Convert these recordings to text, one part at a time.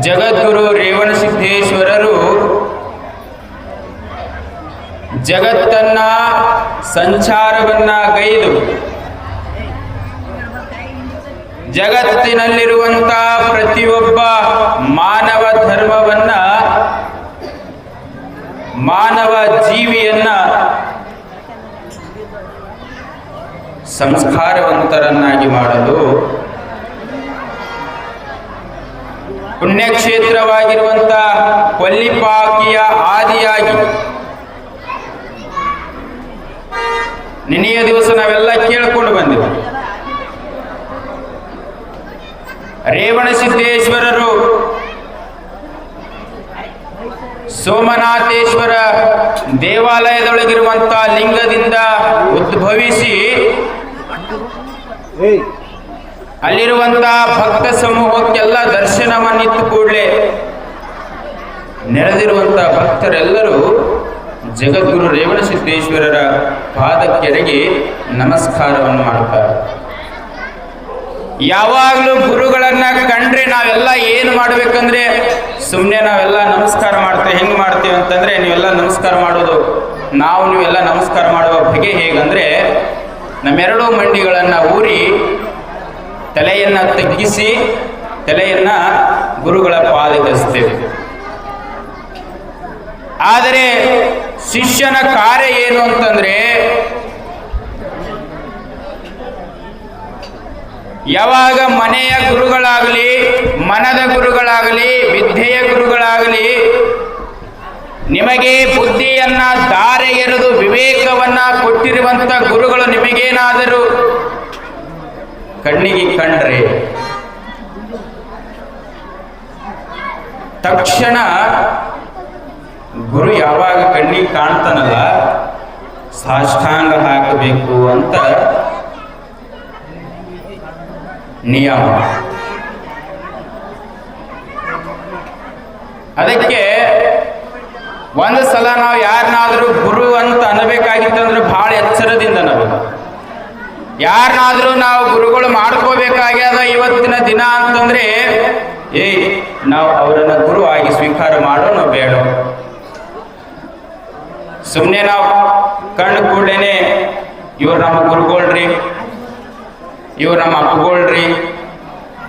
ಜಗದ್ಗುರು ರೇವಣಸಿದ್ದೇಶ್ವರರು ಜಗತ್ತನ್ನ ಸಂಚಾರವನ್ನ ಗೈದು ಜಗತ್ತಿನಲ್ಲಿರುವಂತ ಪ್ರತಿಯೊಬ್ಬ ಮಾನವ ಧರ್ಮವನ್ನ ಮಾನವ ಜೀವಿಯನ್ನ ಸಂಸ್ಕಾರವಂತರನ್ನಾಗಿ ಮಾಡಲು ಪುಣ್ಯಕ್ಷೇತ್ರವಾಗಿರುವಂತ ಕೊಲ್ಲಿಪಾಕಿಯ ಆದಿಯಾಗಿ. ನಿನ್ನೆಯ ದಿವಸ ನಾವೆಲ್ಲ ಕೇಳಿಕೊಂಡು ಬಂದೆವು ರೇವಣಸಿದ್ದೇಶ್ವರರು ಸೋಮನಾಥೇಶ್ವರ ದೇವಾಲಯದೊಳಗಿರುವಂತಹ ಲಿಂಗದಿಂದ ಉದ್ಭವಿಸಿ ಅಲ್ಲಿರುವಂತಹ ಭಕ್ತ ಸಮೂಹಕ್ಕೆಲ್ಲ ದರ್ಶನವನ್ನಿತ್ತು ಕೂಡಲೇ ನೆರೆದಿರುವಂತಹ ಭಕ್ತರೆಲ್ಲರೂ ಜಗದ್ಗುರು ರೇವಣಸಿದ್ದೇಶ್ವರರ ಪಾದಕ್ಕೆರಗಿ ನಮಸ್ಕಾರವನ್ನು ಮಾಡುತ್ತಾರೆ. ಯಾವಾಗಲೂ ಗುರುಗಳನ್ನ ಕಂಡ್ರೆ ನಾವೆಲ್ಲ ಏನು ಮಾಡ್ಬೇಕಂದ್ರೆ ಸುಮ್ಮನೆ ನಾವೆಲ್ಲ ನಮಸ್ಕಾರ ಮಾಡ್ತೇವೆ, ಹೆಂಗೆ ಮಾಡ್ತೇವೆ ಅಂತಂದ್ರೆ ನೀವೆಲ್ಲ ನಮಸ್ಕಾರ ಮಾಡೋದು. ನಾವು ನೀವೆಲ್ಲ ನಮಸ್ಕಾರ ಮಾಡುವ ಬಗೆ ಹೇಗಂದ್ರೆ ನಮ್ಮೆರಡೂ ಮಂಡಿಗಳನ್ನ ಊರಿ ತಲೆಯನ್ನ ತಗ್ಗಿಸಿ ತಲೆಯನ್ನ ಗುರುಗಳ ಪಾದಗಿಸ್ತೇವೆ ಆದರೆ ಶಿಷ್ಯನ ಕಾರ್ಯ ಏನು ಅಂತಂದ್ರೆ, ಯಾವಾಗ ಮನೆಯ ಗುರುಗಳಾಗಲಿ, ಮನದ ಗುರುಗಳಾಗಲಿ, ವಿದ್ಯೆಯ ಗುರುಗಳಾಗಲಿ, ನಿಮಗೆ ಬುದ್ಧಿಯನ್ನ ದಾರೆ ಎರೆದು ವಿವೇಕವನ್ನ ಕೊಟ್ಟಿರುವಂತ ಗುರುಗಳು ನಿಮಗೇನಾದರೂ? ಕಣ್ಣಿಗೆ ಕಂಡ್ರೆ. ತಕ್ಷಣ ಗುರು ಯಾವಾಗ ಕಣ್ಣಿಗೆ ಕಾಣ್ತಾನಲ್ಲ, ಸಾಷ್ಟಾಂಗ ಹಾಕಬೇಕು ಅಂತ ನಿಯಮ. ಅದಕ್ಕೆ ಒಂದು ಸಲ ನಾವು ಯಾರನ್ನಾದ್ರೂ ಗುರು ಅಂತ ಅನ್ನಬೇಕಾಗಿತ್ತಂದ್ರೆ ಬಹಳ ಎಚ್ಚರದಿಂದ ನಾವು ಯಾರನ್ನಾದ್ರೂ ನಾವು ಗುರುಗಳು ಮಾಡ್ಕೋಬೇಕಾಗ್ಯದ ಇವತ್ತಿನ ದಿನ ಅಂತಂದ್ರೆ, ಏಯ್, ನಾವು ಅವರನ್ನ ಗುರು ಆಗಿ ಸ್ವೀಕಾರ ಮಾಡೋಣ ಬೇಡ. ಸುಮ್ಮನೆ ನಾವು ಕಣ್ಣು ಕೂಡೇನೆ ಇವ್ರು ನಮ್ಮ ಗುರುಗಳ್ರಿ, ಇವ್ರು ನಮ್ಮ ಅಪ್ಪಗಳ್ರಿ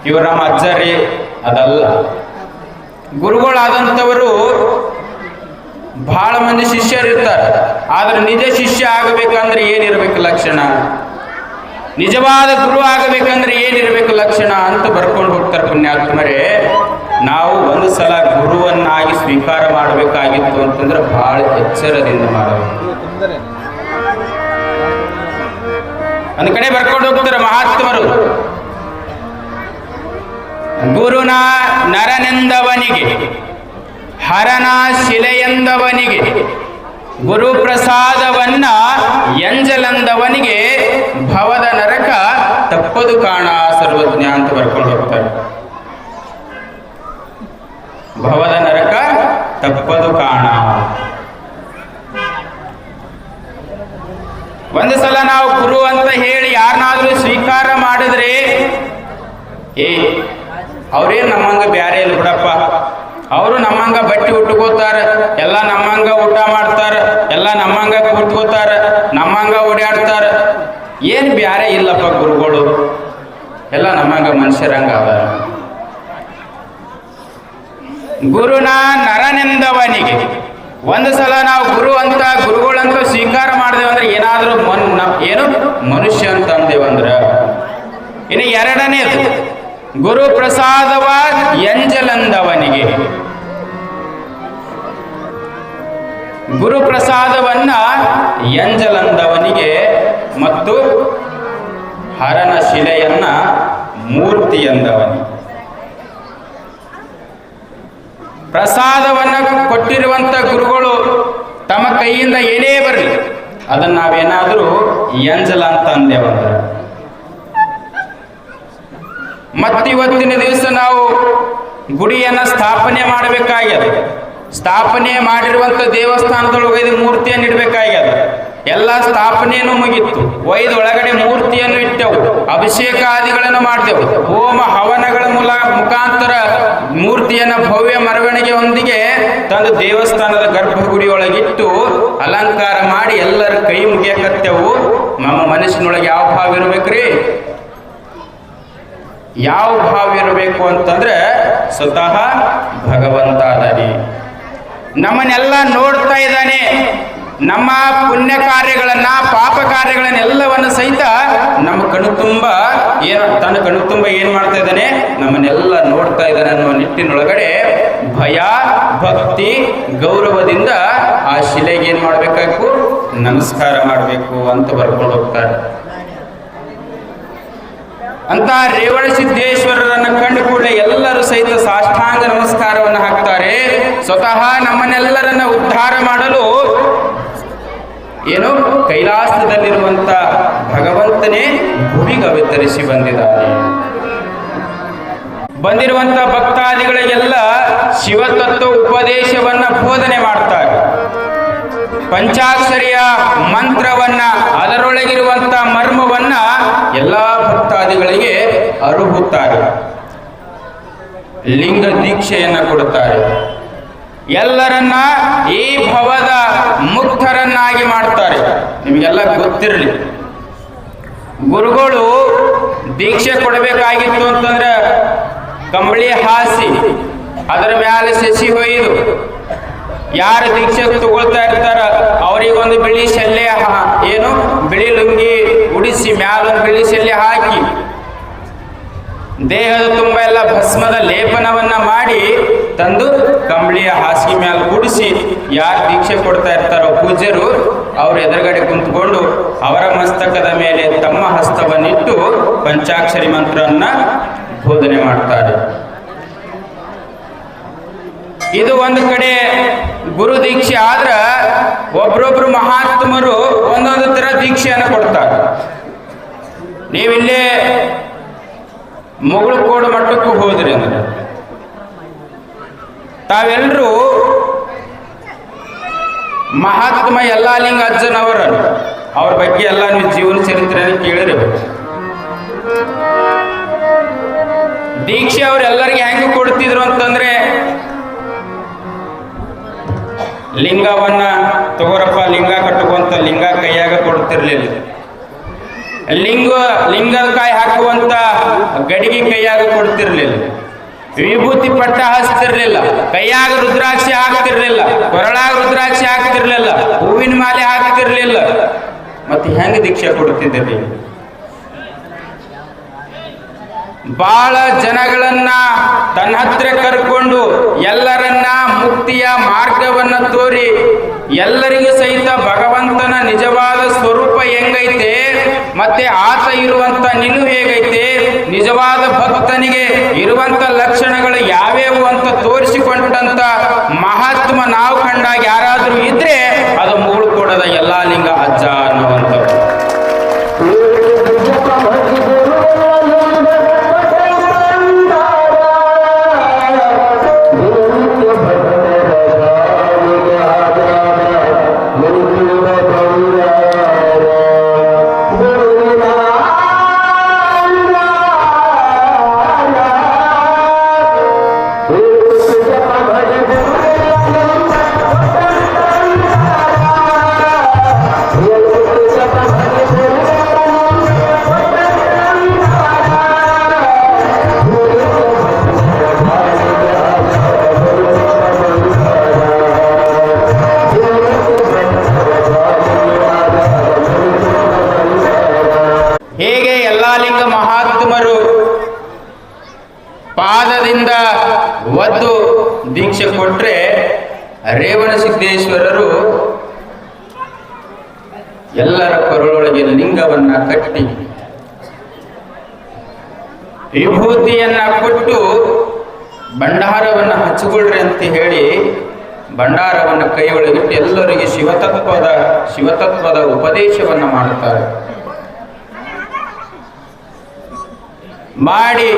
ಇವ್ರು ನಮ್ಮ ಅಜ್ಜರಿ, ಅದಲ್ಲ. ಗುರುಗಳಾದಂಥವರು ಬಹಳ ಮಂದಿ ಶಿಷ್ಯರು ಇರ್ತಾರೆ ಆದ್ರೆ ನಿಜ ಶಿಷ್ಯ ಆಗಬೇಕಂದ್ರೆ ಏನಿರ್ಬೇಕು ಲಕ್ಷಣ? ನಿಜವಾದ ಗುರು ಆಗಬೇಕಂದ್ರೆ ಏನಿರಬೇಕು ಲಕ್ಷಣ ಅಂತ ಬರ್ಕೊಂಡು ಹೋಗ್ತಾರೆ ಪುಣ್ಯಾತ್ಮರೇ. ನಾವು ಒಂದು ಸಲ ಗುರುವನ್ನಾಗಿ ಸ್ವೀಕಾರ ಮಾಡಬೇಕಾಗಿತ್ತು ಅಂತಂದ್ರೆ ಬಹಳ ಎಚ್ಚರದಿಂದ ಮಾಡಬೇಕು ಒಂದು ಕಡೆ ಬರ್ಕೊಂಡು ಹೋಗ್ತಾರೆ ಮಹಾತ್ಮರು. ಗುರುನ ನರನೆಂದವನಿಗೆ, ಹರನ ಶಿಲೆಯೆಂದವನಿಗೆ ಗುರು ಪ್ರಸಾದವನ್ನ ಎಂಜಲಂದವನಿಗೆ ತಪ್ಪದು ಕಾಣ ಸರ್ವಜ್ಞ ಅಂತ ಬರ್ಕೊಂಡು ಹೋಗ್ತಾರೆ. ಭವದ ನರಕ ತಪ್ಪದು ಕಾಣ. ಒಂದು ಸಲ ನಾವು ಗುರು ಅಂತ ಹೇಳಿ ಯಾರನ್ನಾದ್ರೂ ಸ್ವೀಕಾರ ಮಾಡಿದ್ರೆ, ಏ, ಅವ್ರೇನ್ ನಮ್ಮಂಗ ಬ್ಯಾರೆ ಇಲ್ಲ ಬಿಡಪ್ಪ. ಅವರು ನಮ್ಮಂಗ ಬಟ್ಟೆ ಉಟ್ಕೋತಾರ, ಎಲ್ಲ ನಮ್ಮಂಗ ಊಟ ಮಾಡ್ತಾರ, ಎಲ್ಲ ನಮ್ಮಂಗ ಕೂತ್ಕೋತಾರ, ನಮ್ಮಂಗ ಓಡಾಡ್ತಾರ ಏನ್ ಬ್ಯಾರೆ ಇಲ್ಲಪ್ಪ ಗುರುಗಳು? ಎಲ್ಲ ನಮಗ ಮನುಷ್ಯರಂಗ ಅದ. ಗುರುನ ನರನೆಂದವನಿಗೆ. ಒಂದು ಸಲ ನಾವು ಗುರು ಅಂತ, ಗುರುಗಳಂತ ಸ್ವೀಕಾರ ಮಾಡಿದೆವು ಅಂದ್ರೆ ಏನಾದ್ರೂ ಮನ್ ಏನು? ಮನುಷ್ಯ ಅಂತ ಅಂದೇವಂದ್ರ ಇನ್ನು ಎರಡನೇದು, ಗುರು ಪ್ರಸಾದವ ಎಂಜಲಂದವನಿಗೆ. ಗುರು ಪ್ರಸಾದವನ್ನ ಎಂಜಲಂದವನಿಗೆ ಮತ್ತು ಹರನ ಶಿಲೆಯನ್ನ ಮೂರ್ತಿ ಎಂದವನು. ಪ್ರಸಾದವನ್ನ ಕೊಟ್ಟಿರುವಂತ ಗುರುಗಳು ತಮ್ಮ ಕೈಯಿಂದ ಏನೇ ಬರಲಿ, ಅದನ್ನ ನಾವೇನಾದ್ರೂ ಎಂಜಲ ಅಂತ ಅಂದೇವಂದ್ರೆ ಮತ್ತಿವತ್ತಿನ ದಿವಸ ನಾವು ಗುಡಿಯನ್ನ ಸ್ಥಾಪನೆ ಮಾಡಬೇಕಾಗ್ಯದ. ಸ್ಥಾಪನೆ ಮಾಡಿರುವಂತ ದೇವಸ್ಥಾನದೊಳಗೆ ಮೂರ್ತಿಯನ್ನು ಇಡಬೇಕಾಗ್ಯದ. ಎಲ್ಲ ಸ್ಥಾಪನೆಯನ್ನು ಮುಗಿತ್ತು. ಒಯ್ದು ಒಳಗಡೆ ಮೂರ್ತಿಯನ್ನು ಇಟ್ಟೆವು. ಅಭಿಷೇಕಾದಿಗಳನ್ನು ಮಾಡಿದೆವು ಹೋಮ ಹವನಗಳ ಮೂಲ ಮುಖಾಂತರ ಮೂರ್ತಿಯನ್ನ ಭವ್ಯ ಮೆರವಣಿಗೆಯೊಂದಿಗೆ ತಂದು ದೇವಸ್ಥಾನದ ಗರ್ಭಗುಡಿಯೊಳಗಿಟ್ಟು ಅಲಂಕಾರ ಮಾಡಿ ಎಲ್ಲರ ಕೈ ಮುಗಿಯಕತ್ತೆವು ನಮ್ಮ ಮನಸ್ಸಿನೊಳಗೆ ಯಾವ ಭಾವ ಇರಬೇಕ್ರಿ? ಯಾವ ಭಾವ ಇರಬೇಕು ಅಂತಂದ್ರೆ ಸ್ವತಃ ಭಗವಂತ ಅದರಿ ನಮ್ಮನ್ನೆಲ್ಲ ನೋಡ್ತಾ ಇದ್ದಾನೆ. ನಮ್ಮ ಪುಣ್ಯ ಕಾರ್ಯಗಳನ್ನ, ಪಾಪ ಕಾರ್ಯಗಳನ್ನೆಲ್ಲವನ್ನು ಸಹಿತ ನಮ್ಮ ಕಣ್ಣು ತುಂಬ ಏನು ತನ್ನ ಕಣ್ಣು ತುಂಬ ಏನ್ ಮಾಡ್ತಾ ಇದ್ದಾನೆ? ನಮ್ಮನ್ನೆಲ್ಲ ನೋಡ್ತಾ ಇದ್ದಾನೆ ಅನ್ನುವ ನಿಟ್ಟಿನೊಳಗಡೆ ಭಯ, ಭಕ್ತಿ, ಗೌರವದಿಂದ ಆ ಶಿಲೆಗೆ ಏನ್ ಮಾಡ್ಬೇಕಾಗು ನಮಸ್ಕಾರ ಮಾಡಬೇಕು ಅಂತ ಬರ್ಕೊಂಡು ಹೋಗ್ತಾರೆ ಅಂತ ರೇವಣ ಸಿದ್ದೇಶ್ವರರನ್ನ ಕಂಡು ಕೂಡಲೇ ಎಲ್ಲರೂ ಸಹಿತ ಸಾಷ್ಟಾಂಗ ನಮಸ್ಕಾರವನ್ನು ಹಾಕ್ತಾರೆ. ಸ್ವತಃ ನಮ್ಮನ್ನೆಲ್ಲರನ್ನ ಉದ್ಧಾರ ಮಾಡಲು ಏನು ಕೈಲಾಸದಲ್ಲಿರುವಂತ ಭಗವಂತನೇ ಭೂಮಿಗೆ ಅವತರಿಸಿ ಬಂದಿದ್ದಾನೆ. ಬಂದಿರುವಂತ ಭಕ್ತಾದಿಗಳಿಗೆಲ್ಲ ಶಿವತತ್ವ ಉಪದೇಶವನ್ನ ಬೋಧನೆ ಮಾಡ್ತಾರೆ. ಪಂಚಾಕ್ಷರಿಯ ಮಂತ್ರವನ್ನ, ಅದರೊಳಗಿರುವಂತ ಮರ್ಮವನ್ನ ಎಲ್ಲಾ ಭಕ್ತಾದಿಗಳಿಗೆ ಅರುಹುತ್ತಾರೆ. ಲಿಂಗ ದೀಕ್ಷೆಯನ್ನ ಕೊಡುತ್ತಾರೆ ಎಲ್ಲರನ್ನ ಈ ಭವದ ಮುಕ್ತರನ್ನಾಗಿ ಮಾಡ್ತಾರೆ. ನಿಮಗೆಲ್ಲ ಗೊತ್ತಿರಲಿ. ಗುರುಗಳು ದೀಕ್ಷೆ ಕೊಡಬೇಕಾಗಿತ್ತು ಅಂತಂದ್ರೆ ಕಂಬಳಿ ಹಾಸಿ, ಅದರ ಮೇಲೆ ಸಸಿ ಹೊಯ್ದು, ಯಾರು ದೀಕ್ಷೆ ತಗೊಳ್ತಾ ಇರ್ತಾರ, ಅವರಿಗೊಂದು ಬಿಳಿ ಶಲ್ಯ ಏನು, ಬಿಳಿ ಲುಂಗಿ ಉಡಿಸಿ ಮ್ಯಾಲೊಂದು ಬಿಳಿ ಶಲ್ಯ ಹಾಕಿ ದೇಹದ ತುಂಬ ಎಲ್ಲ ಭಸ್ಮದ ಲೇಪನವನ್ನ ಮಾಡಿ ತಂದು ಕಂಬಳಿಯ ಹಾಸಿಗೆ ಮೇಲೆ ಕೂಡಿಸಿ ಯಾರು ದೀಕ್ಷೆ ಕೊಡ್ತಾ ಇರ್ತಾರೋ ಪೂಜ್ಯರು, ಅವ್ರ ಎದುರುಗಡೆ ಕುಂತ್ಕೊಂಡು ಅವರ ಮಸ್ತಕದ ಮೇಲೆ ತಮ್ಮ ಹಸ್ತವನ್ನಿಟ್ಟು ಪಂಚಾಕ್ಷರಿ ಮಂತ್ರವನ್ನ ಬೋಧನೆ ಮಾಡ್ತಾರೆ. ಇದು ಒಂದು ಕಡೆ ಗುರು ದೀಕ್ಷೆ ಆದ್ರ ಒಬ್ರೊಬ್ರು ಮಹಾತ್ಮರು ಒಂದೊಂದು ತರ ದೀಕ್ಷೆಯನ್ನು ಕೊಡ್ತಾರೆ. ನೀವಿಲ್ಲೇ ಮುಗುಳು ಕೋಡು ಮಟ್ಟಕ್ಕೂ ಹೋದ್ರಿ ಅಂದ್ರೆ. ತಾವೆಲ್ಲರೂ ಮಹಾತ್ಮ ಯಲ್ಲಾಲಿಂಗ ಅವರ ಅವ್ರ ಬಗ್ಗೆ ಎಲ್ಲ ನೀವು ಜೀವನ ಚರಿತ್ರೆಯನ್ನು ಕೇಳಿರಿ ದೀಕ್ಷೆ ಅವರೆಲ್ಲರಿಗೆ ಹೆಂಗೆ ಕೊಡ್ತಿದ್ರು ಅಂತಂದ್ರೆ, ಲಿಂಗವನ್ನ ತಗೋರಪ್ಪ, ಲಿಂಗ ಕಟ್ಟುವಂತ ಲಿಂಗ ಕೈಯಾಗ ಕೊಡ್ತಿರ್ಲಿಲ್ಲ. ಲಿಂಗ, ಲಿಂಗದ ಕಾಯಿ ಹಾಕುವಂತ ಗಡಿಗೆ ಕೈಯಾಗ ಕೊಡ್ತಿರ್ಲಿಲ್ಲ. ವಿಭೂತಿ ಪಟ್ಟ ಹಚ್ತಿರ್ಲಿಲ್ಲ. ಕೈಯಾಗ ರುದ್ರಾಕ್ಷಿ ಹಾಕ್ತಿರ್ಲಿಲ್ಲ. ಕೊರಳಾಗ ರುದ್ರಾಕ್ಷಿ ಹಾಕ್ತಿರ್ಲಿಲ್ಲ. ಹೂವಿನ ಮಾಲೆ ಹಾಕ್ತಿರ್ಲಿಲ್ಲ. ಮತ್ತೆ ಹೆಂಗ ದೀಕ್ಷೆ ಕೊಡ್ತಿದ್ದೀರಿ ಬಹಳ ಜನಗಳನ್ನ ತನ್ನ ಹತ್ರ ಕರ್ಕೊಂಡು ಎಲ್ಲರನ್ನ ಮುಕ್ತಿಯ ಮಾರ್ಗವನ್ನ ತೋರಿ ಎಲ್ಲರಿಗೂ ಸಹಿತ ಭಗವಂತನ ನಿಜವಾದ ಸ್ವರೂಪ ಹೆಂಗೈತೆ, ಮತ್ತೆ ಆತ ಇರುವಂತ ನೀನು ಹೇಗೈತೆ, ನಿಜವಾದ ಭಕ್ತನಿಗೆ ಇರುವಂತ ಲಕ್ಷಣಗಳು ಯಾವ್ಯಾವು ಅಂತ ತೋರಿಸಿಕೊಂಡಂತ ಮಹಾತ್ಮ ನಾವು ಕಂಡಾಗ ಯಾರಾದ್ರೂ ಇದ್ರೆ ಅದು ಮೂಳು ಕೊಡದ ಎಲ್ಲಾ ಲಿಂಗ ಅಜ್ಜ ಅನ್ನುವಂಥದ್ದು ಎಲ್ಲರ ಕೊರಳೊಳಗೆ ಲಿಂಗವನ್ನ ಕಟ್ಟಿ ವಿಭೂತಿಯನ್ನ ಕೊಟ್ಟು ಭಂಡಾರವನ್ನ ಹಚ್ಚಿಕೊಳ್ಳ್ರಿ ಅಂತ ಹೇಳಿ ಭಂಡಾರವನ್ನು ಕೈಯೊಳಗಿಟ್ಟು ಎಲ್ಲರಿಗೆ ಶಿವತತ್ವದ ಶಿವತತ್ವದ ಉಪದೇಶವನ್ನ ಮಾಡುತ್ತಾರೆ. ಮಾಡಿ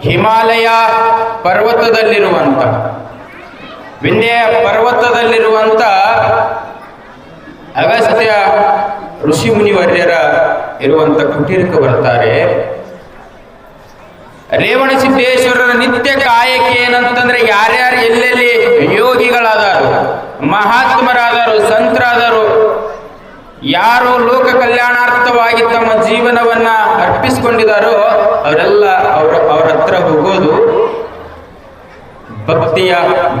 ಹಿಮಾಲಯ ಪರ್ವತದಲ್ಲಿರುವಂತ ವಿಂಧ್ಯ ಪರ್ವತದಲ್ಲಿರುವಂತ ಅಗಸ್ತ್ಯ ಋಷಿ ಮುನಿವರ್ಯರ ಇರುವಂತ ಕುಟೀರಕ್ಕೆ ಬರ್ತಾರೆ. ರೇವಣ ಸಿದ್ದೇಶ್ವರರ ನಿತ್ಯ ಕಾಯಕ್ಕೆ ಏನಂತಂದ್ರೆ ಯಾರ್ಯಾರು ಎಲ್ಲೆಲ್ಲಿ ಯೋಗಿಗಳಾದರು, ಮಹಾತ್ಮರಾದರು, ಸಂತರಾದರು, ಯಾರು ಲೋಕ ಕಲ್ಯಾಣಾರ್ಥವಾಗಿ ತಮ್ಮ ಜೀವನವನ್ನ ಅರ್ಪಿಸಿಕೊಂಡಿದ್ದಾರೋ ಅವರೆಲ್ಲ ಅವರ ಅವರ